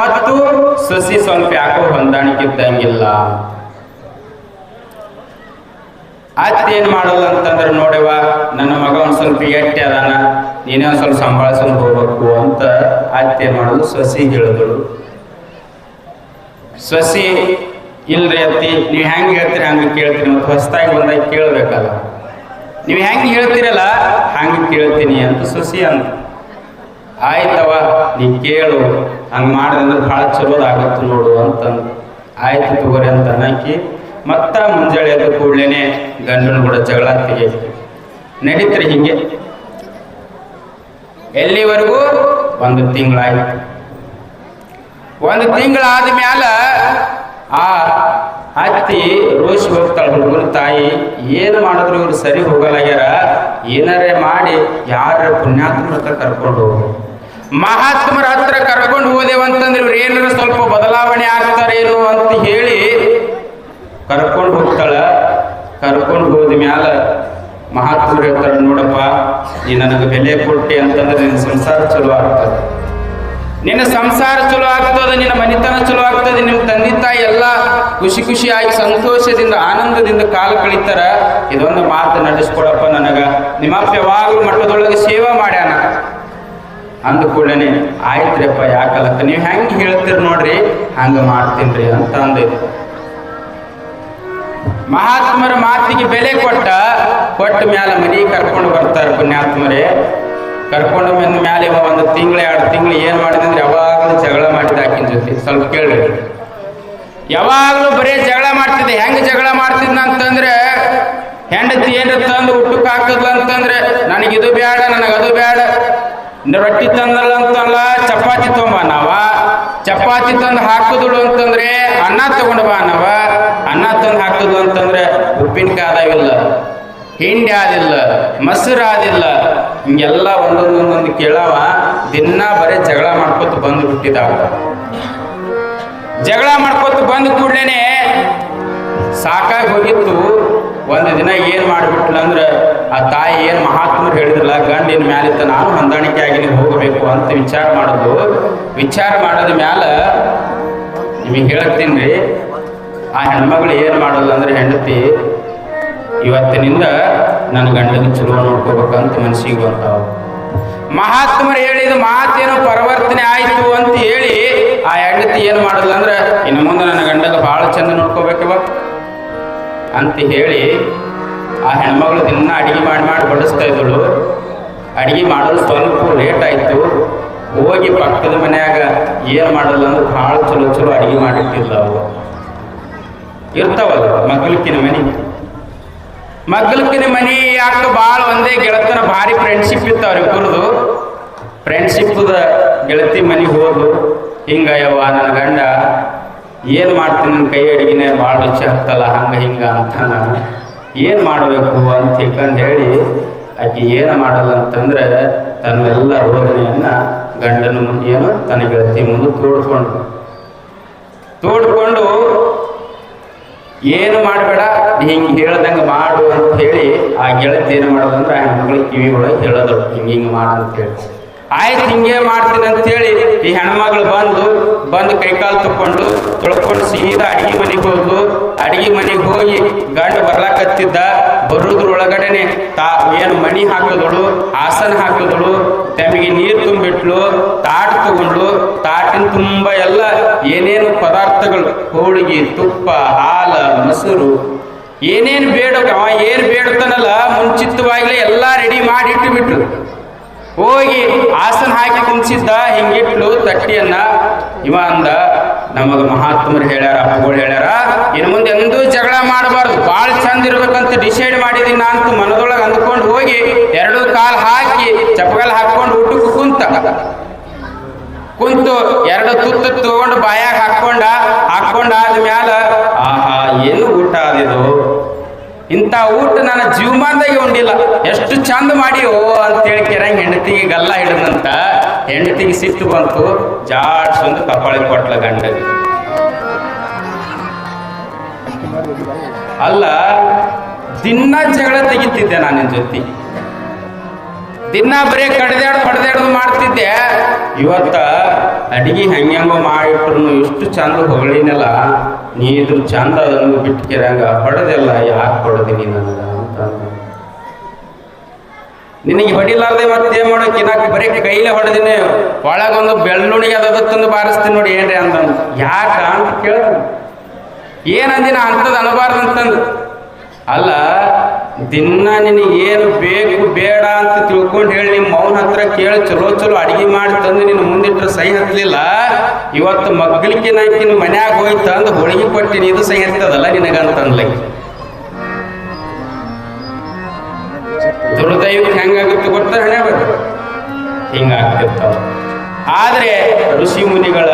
ಮತ್ತು ಸಸಿ ಸ್ವಲ್ಪ ಯಾಕೋ ಹೊಂದಾಣಿಕಿದ್ದಂಗಿಲ್ಲ. ಏನ್ ಮಾಡೋದು ಅಂತಂದ್ರೆ ನೋಡವ ನನ್ನ ಮಗ ಒಂದ್ ಸ್ವಲ್ಪ ಎಟ್ಟೆ ಅದಾನ, ನೀನೇ ಒಂದು ಸ್ವಲ್ಪ ಸಂಭಾಳಿಸ್ಕೊಂಡು ಹೋಗ್ಬೇಕು ಅಂತ ಅತ್ತೇನು ಮಾಡೋದು ಸಸಿ ಹೇಳಿದಳು. ಸಸಿ, ಇಲ್ರಿ ಅತ್ತಿ, ನೀವು ಹೆಂಗೆ ಹೇಳ್ತೀರಿ ಹಂಗೆ ಕೇಳ್ತೀನಿ, ಮತ್ತು ಹೊಸ್ದಾಗಿ ಬಂದಾಗ ಕೇಳಬೇಕಲ್ಲ. ನೀವು ಹೆಂಗೆ ಹೇಳ್ತೀರಲ್ಲ ಹಂಗೆ ಕೇಳ್ತೀನಿ ಅಂತ ಸಸಿ ಅಂತ ಆಯ್ತವ ನೀ ಕೇಳು, ಹಂಗೆ ಮಾಡಿದ್ರೆ ಭಾಳ ಚಲೋದಾಗತ್ತೆ ನೋಡು ಅಂತಂದು. ಆಯ್ತು ತಗೋರಿ ಅಂತ ಅನ್ನಕ್ಕೆ ಮತ್ತ ಮುಂಜಾನೆ ಎದ್ದ ಕೂಡ್ಲೇನೆ ಗಂಡನ ಕೂಡ ಜಗಳ ತೆಗಿ ನಡೀತ್ರಿ ಹಿಂಗೆ. ಎಲ್ಲಿವರೆಗೂ? ಒಂದು ತಿಂಗಳಾಯ್ತು. ಒಂದು ತಿಂಗಳಾದ ಮ್ಯಾಲ ಆ ಅತ್ತಿ ರೋಷಿ ಹೋಗ್ತಾಳೆ ಹುಡುಗನ ತಾಯಿ. ಏನು ಮಾಡಿದ್ರು ಇವ್ರು ಸರಿ ಹೋಗಲಾಗ್ಯಾರ ಏನಾರೇ ಮಾಡಿ ಯಾರ ಪುಣ್ಯಾತ್ಮರ ಹತ್ರ ಕರ್ಕೊಂಡು ಹೋಗು. ಮಹಾತ್ಮರ ಹತ್ರ ಕರ್ಕೊಂಡು ಹೋದೇವಂತಂದ್ರೆ ಇವ್ರು ಏನಾರ ಸ್ವಲ್ಪ ಬದಲಾವಣೆ ಆಗ್ತಾರೇನು ಅಂತ ಹೇಳಿ ಕರ್ಕೊಂಡು ಹೋಗ್ತಾಳ. ಕರ್ಕೊಂಡು ಹೋದ ಮ್ಯಾಲ ಮಹಾತ್ಮರು ಹೇಳ್ತಾಳೆ ನೋಡಪ್ಪ, ನೀ ನನಗೆ ಬೆಲೆ ಕೊಟ್ಟಿ ಅಂತಂದ್ರೆ ನಿನ್ನ ಸಂಸಾರ ಚಲೋ ಆಗ್ತದೆ. ನಿನ್ನ ಸಂಸಾರ ಚಲೋ ಆಗ್ತದ, ನಿನ್ನ ಮನೆತನ ಚಲೋ ಆಗ್ತದೆ ನಿಮ್ಮ ತಂದೆ ತಾಯಿ ಎಲ್ಲ ಖುಷಿ ಖುಷಿಯಾಗಿ ಸಂತೋಷದಿಂದ, ಆನಂದದಿಂದ ಕಾಲ ಕಳೀತಾರ. ಇದೊಂದು ಮಾತು ನಡೆಸ್ಕೊಡಪ್ಪ ನನಗ. ನಿಮ್ಮಪ್ಪ ಯಾವಾಗಲೂ ಮಠದೊಳಗೆ ಸೇವಾ ಮಾಡ್ಯಾನ. ಅಂದ ಕೂಡಲೇ ಆಯ್ತ್ರಿಯಪ್ಪ ಯಾಕಲಕ್ಕ? ನೀವು ಹೆಂಗೆ ಹೇಳ್ತೀರಿ ನೋಡ್ರಿ? ಹಂಗೆ ಮಾಡ್ತೀನಿ ಅಂತ ಅಂದ ಮಹಾತ್ಮರ ಮಾತಿಗೆ ಬೆಲೆ ಕೊಟ್ಟ ಕೊಟ್ಟ ಮ್ಯಾಲ ಮನಿ ಕರ್ಕೊಂಡು ಬರ್ತಾರೆ ಪುಣ್ಯಾತ್ಮರೇ. ಕರ್ಕೊಂಡು ಬಂದ ಮ್ಯಾಲೆ ಒಂದು ತಿಂಗಳು, ಎರಡು ತಿಂಗಳು ಏನು ಮಾಡಿದಂದ್ರೆ ಯಾವಾಗಲೂ ಜಗಳ ಮಾಡಿದ ಆಕಿನ ಜೊತೆ. ಸ್ವಲ್ಪ ಕೇಳ್ರಿ. ಯಾವಾಗಲೂ ಬರೀ ಜಗಳ ಮಾಡ್ತಿದ್ದೆ. ಹೆಂಗೆ ಜಗಳ ಮಾಡ್ತಿದ್ನ ಅಂತಂದ್ರೆ, ಹೆಂಡತಿ ಏನ್ರ ತಂದು ಊಟಕ್ಕೆ ಹಾಕದ್ಲ ಅಂತಂದ್ರೆ ನನಗಿದು ಬೇಡ ನನಗದು ಬೇಡ ರೊಟ್ಟಿ ತಂದಲ್ಲ ಅಂತಲ್ಲ, ಚಪಾತಿ ತೊಂಬ ನಾವ. ಚಪಾತಿ ತಂದು ಹಾಕಿದಳು ಅಂತಂದ್ರೆ, ಅನ್ನ ತಗೊಂಡು ಬಾ ನಾವ. ಅನ್ನ ತಂದು ಹಾಕಿದ್ಲು ಅಂತಂದ್ರೆ ಉಪ್ಪಿನಕಾಯಿ ಆದಾವಿಲ್ಲ ಹಿಂಡಿ ಆದಿಲ್ಲ, ಮೊಸರು ಆದಿಲ್ಲ ಹಿಂಗೆಲ್ಲ ಒಂದೊಂದು ಕೇಳವ ದಿನ ಬರೀ ಜಗಳ ಮಾಡ್ಕೊತ ಬಂದು ಬಿಟ್ಟಿದ್ದಾವ ಜಗಳ ಮಾಡ್ಕೊತ ಬಂದ ಕೂಡಲೇ ಸಾಕಾಗಿ ಹೋಗಿತ್ತು. ಒಂದು ದಿನ ಏನು ಮಾಡಿಬಿಟ್ಲ ಅಂದ್ರೆ, ಆ ತಾಯಿ ಏನು ಮಹಾತ್ಮರು ಹೇಳಿದ್ರಲ್ಲ ಗಂಡಿನ ಮ್ಯಾಲಿತ್ತ ನಾನು ಹೊಂದಾಣಿಕೆ ಆಗಿ ಹೋಗಬೇಕು ಅಂತ ವಿಚಾರ ಮಾಡೋದು. ವಿಚಾರ ಮಾಡೋದ ಮ್ಯಾಲ ನಿಮಗೆ ಹೇಳ್ತೀನಿ ರೀ, ಆ ಹೆಣ್ಮಗಳು ಏನು ಮಾಡೋದು ಅಂದ್ರೆ ಹೆಂಡತಿ, ಇವತ್ತಿನಿಂದ ನನ್ನ ಗಂಡನ ಚಲೋ ನೋಡ್ಕೋಬೇಕಂತ ಮನಸ್ಸಿಗೆ ಬರ್ತಾವ. ಮಹಾತ್ಮರು ಹೇಳಿದ ಮಾತೇನು ಪರಿವರ್ತನೆ ಆಯಿತು ಅಂತ ಹೇಳಿ ಆ ಹೆಂಡತಿ ಏನು ಮಾಡಲ್ಲ ಅಂದ್ರೆ, ಇನ್ನು ಮುಂದೆ ನನ್ನ ಗಂಡಗ ಭಾಳ ಚಂದ ನೋಡ್ಕೋಬೇಕವ ಅಂತ ಹೇಳಿ ಆ ಹೆಣ್ಮಗಳು ದಿನ ಅಡಿಗೆ ಮಾಡಿ ಮಾಡಿ ಬಡಿಸ್ತಾ ಇದ್ದಳು. ಅಡಿಗೆ ಮಾಡೋದು ಸ್ವಲ್ಪ ಲೇಟ್ ಆಯಿತು. ಹೋಗಿ ಪಕ್ಕದ ಮನೆಯಾಗ ಏನು ಮಾಡಲ್ಲ ಅಂದ್ರೆ ಭಾಳ ಚಲೋ ಚಲೋ ಅಡಿಗೆ ಮಾಡಿಟ್ಟಿಲ್ಲ ಅವು. ಇರ್ತಾವಲ್ಲ ಮಗ್ಲಕ್ಕಿನ ಮನೆ. ಮಗ್ಲಕ್ಕಿನ ಮನಿ ಯಾಕೆ ಭಾಳ ಒಂದೇ ಗೆಳತನ, ಭಾರಿ ಫ್ರೆಂಡ್ಶಿಪ್ ಇತ್ತು ಇಬ್ಬರದು ಫ್ರೆಂಡ್ಶಿಪ್ದ ಗೆಳತಿ ಮನೆಗೆ ಹೋದು ಹಿಂಗ ಯವ್ವ ನನ್ನ ಗಂಡ, ಏನು ಮಾಡ್ತೀನಿ ನನ್ನ ಕೈ ಅಡಿಗೆನೆ ಭಾಳ ರುಚಿ ಆಗ್ತಲ್ಲ, ಹಂಗೆ ಹಿಂಗೆ ಅಂತ ನಾನು. ಏನು ಮಾಡಬೇಕು ಅಂತ ತಿಳ್ಕೊಂಡು ಹೇಳಿ, ಆಕೆ ಏನು ಮಾಡಲ್ಲ ಅಂತಂದ್ರೆ ತನ್ನೆಲ್ಲ ರೋದನೆಯನ್ನ ಗಂಡನ ಮುಂದೆ ಏನು, ತನ್ನ ಗೆಳತಿ ಮುಂದೆ ತೋಡ್ಕೊಂಡು ತೋಡ್ಕೊಂಡು ಏನು ಮಾಡಬೇಡ ಹಿಂಗೆ ಹೇಳ್ದಂಗೆ ಮಾಡು ಅಂತ ಹೇಳಿ ಆ ಗೆಳತಿ ಏನು ಮಾಡೋದಂದ್ರೆ ಆ ಮಗಳಿಗೆ ಕಿವಿ ಒಳಗೆ ಹೇಳೋದಳು ಹಿಂಗೆ ಹಿಂಗೆ ಮಾಡು ಅಂತ ಹೇಳಿ. ಆಯ್ತು, ಹಿಂಗೆ ಮಾಡ್ತೀನಿ ಅಂತ ಹೇಳಿ ಈ ಹೆಣ್ಮಗಳು ಬಂದು ಬಂದು ಕೈಕಾಲು ತಕ್ಕೊಂಡು ತೊಳ್ಕೊಂಡು ಸೀದಾ ಅಡಿಗೆ ಮನೆಗೆ ಹೋದ್ಲು ಅಡಿಗೆ ಮನೆಗೆ ಹೋಗಿ ಗಂಡ ಬರ್ಲಾಕತ್ತಿದ್ದ. ಬರೋದ್ರೊಳಗಡೆನೆ ತಾ, ಏನು ಮಣಿ ಹಾಕಿದಳು ಆಸನ ಹಾಕಿದಳು ತಮಗೆ ನೀರು ತುಂಬಿಟ್ಲು, ತಾಟ್ ತಗೊಂಡ್ಲು, ತಾಟಿನ ತುಂಬ ಎಲ್ಲ ಏನೇನು ಪದಾರ್ಥಗಳು, ಹೋಳಿಗೆ, ತುಪ್ಪ, ಹಾಲು, ಮೊಸರು, ಏನೇನು ಬೇಡ ಅವ ಏನು ಬೇಡ್ತಾನಲ್ಲ, ಮುಂಚಿತವಾಗಲೇ ಎಲ್ಲ ರೆಡಿ ಮಾಡಿ ಇಟ್ಟುಬಿಟ್ರು ಹೋಗಿ ಆಸನ ಹಾಕಿ ಕುಂಚಿದ್ದ ಹಿಂಗಿಟ್ಲು ತಟ್ಟಿಯನ್ನ, ಇವ ಅಂದ ನಮಗ ಮಹಾತ್ಮರು ಹೇಳ್ಯಾರ, ಅಪ್ಪಗಳು ಹೇಳ್ಯಾರ, ಇನ್ನು ಮುಂದೆ ಎಂದೂ ಜಗಳ ಮಾಡಬಾರ್ದು. ಭಾಳ ಚಂದ ಇರ್ಬೇಕಂತ ಡಿಸೈಡ್ ಮಾಡಿದೀನಿ ನಾ ಅಂತ ಮನದೊಳಗೆ ಅಂದ್ಕೊಂಡು ಹೋಗಿ ಎರಡು ಕಾಲು ಹಾಕಿ ಚಪ್ಪಗಲ್ ಹಾಕೊಂಡು ಊಟಕ್ಕೆ ಕುಂತ. ಕುಂತು ಎರಡು ತುತ್ತು ತಗೊಂಡು ಬಾಯಾಗ ಹಾಕೊಂಡ ಹಾಕೊಂಡ ಮ್ಯಾಲ ಆಹಾ, ಏನು ಊಟ ಅದಿದು ಇಂಥ ಊಟ ನನ್ನ ಜೀವಮಾನದಾಗೆ ಉಂಡಿಲ್ಲ. ಎಷ್ಟು ಚಂದ ಮಾಡಿಯೋ ಅಂತೇಳಿ ಕೆರಂಗೆ ಹೆಂಡತಿಗೆ ಗಲ್ಲ ಹಿಡಿದಂತ ಹೆಂಡತಿಗೆ ಸಿಟ್ಟು ಬಂತು. ಜಾಡ್ಸೊಂದು ಕಪಾಳಿ ಕೊಟ್ಲ ಗಂಡ. ಅಲ್ಲ, ದಿನ ಜಗಳ ತೆಗಿತಿದ್ದೆ ನಾನು ನಿನ್ನ ಜೊತೆ. ದಿನ ಬರೀ ಕಡ್ದಾಡ್ ಪಡ್ದಾಡ್ ಮಾಡ್ತಿದ್ದೆ. ಇವತ್ತ ಅಡಿಗೆ ಹೆಂಗೆಂಗೋ ಮಾಡಿಟ್ರು ಎಷ್ಟು ಚಂದ ಹೊಗಳಿನಲ್ಲ, ನೀ ಇದ್ರ ಚಂದ ಅದನ್ನು ಬಿಟ್ಕಿರಂಗ ಹೊಡೆದೆಲ್ಲ, ಯಾಕೆ ಹೊಡೆದಿನಿ ನನಗ ಅಂತ. ನಿನಗೆ ಹೊಡಿಲಾರ್ದೆ ಮತ್ತೆ ಏನ್ ಮಾಡೋಕೆ ನಾಲ್ಕು ಬರೀ ಕೈಲೇ ಹೊಡೆದಿನಿ. ಒಳಗೊಂದು ಬೆಳ್ಳುಣಿಗೆ ಅದ ತಂದು ಬಾರಿಸ್ತೀನಿ ನೋಡಿ ಏನ್ರಿ ಅಂದ ಯಾಕ ಅಂತ ಕೇಳ್ದ. ಏನಂದಿನ ಅಂಥದ್ದು ಅನ್ಬಾರ್ದು ಅಂತಂದು ಅಲ್ಲ ದಿನ ನಿನಗೆ ಏನು ಬೇಕು ಬೇಡ ಅಂತ ತಿಳ್ಕೊಂಡು ಹೇಳಿ ನಿಮ್ಮ ಮೌನ ಹತ್ರ ಕೇಳಿ ಚಲೋ ಚಲೋ ಅಡಿಗೆ ಮಾಡಿ ತಂದು ನಿನ್ನ ಮುಂದಿಟ್ಟರೆ ಸಹಿ ಹತ್ತಲಿಲ್ಲ. ಇವತ್ತು ಮಗ್ಲಿಕ್ಕೆ ನಾಕಿನ ಮನ್ಯಾಗ ಹೋಯ್ತು ತಂದು ಹೋಳಿಗೆ ಕೊಟ್ಟಿನಿ ಇದು ಸಹಿ ಹತ್ತದಲ್ಲ ನಿನಗಂತಂದ್ಲೆ. ದುರ್ದೈವಕ್ಕೆ ಹೆಂಗಾಗುತ್ತೆ ಗೊತ್ತಾ ಹಣೆ ಹಿಂಗಾಗ್ತಿರ್ತಾವ. ಆದರೆ ಋಷಿ ಮುನಿಗಳ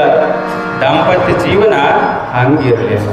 ದಾಂಪತ್ಯ ಜೀವನ ಹಂಗಿರಲಿಲ್ಲ.